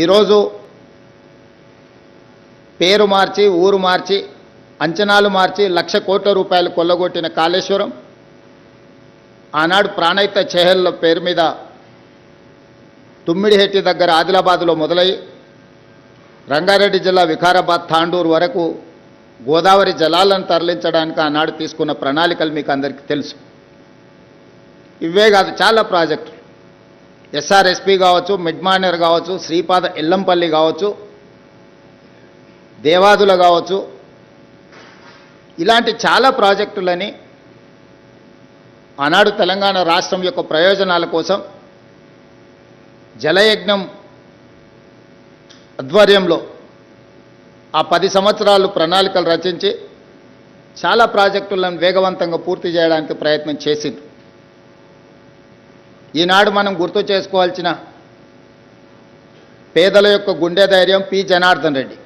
ఈరోజు పేరు మార్చి ఊరు మార్చి అంచనాలు మార్చి లక్ష కోట్ల రూపాయలు కొల్లగొట్టిన కాళేశ్వరం ఆనాడు ప్రాణయిత చెహెల్ల పేరు మీద తుమ్మిడిహెట్టి దగ్గర ఆదిలాబాద్లో మొదలై రంగారెడ్డి జిల్లా వికారాబాద్ తాండూరు వరకు గోదావరి జలాలను తరలించడానికి ఆనాడు తీసుకున్న ప్రణాళికలు మీకు అందరికీ తెలుసు. ఇవే కాదు చాలా ప్రాజెక్టులు. ఎస్ఆర్ఎస్పి కావచ్చు మిడ్మానర్ కావచ్చు శ్రీపాద ఎల్లంపల్లి కావచ్చు దేవాదుల కావచ్చు. ఇలాంటి చాలా ప్రాజెక్టులని ఆనాడు తెలంగాణ రాష్ట్రం యొక్క ప్రయోజనాల కోసం జలయజ్ఞం ఆధ్వర్యంలో ఆ పది సంవత్సరాలు ప్రణాళికలు రచించి చాలా ప్రాజెక్టులను వేగవంతంగా పూర్తి చేయడానికి ప్రయత్నం చేసింది. ఈనాడు మనం గుర్తు చేసుకోవాల్సిన పేదల యొక్క గుండె ధైర్యం పి. జనార్దన్ రెడ్డి.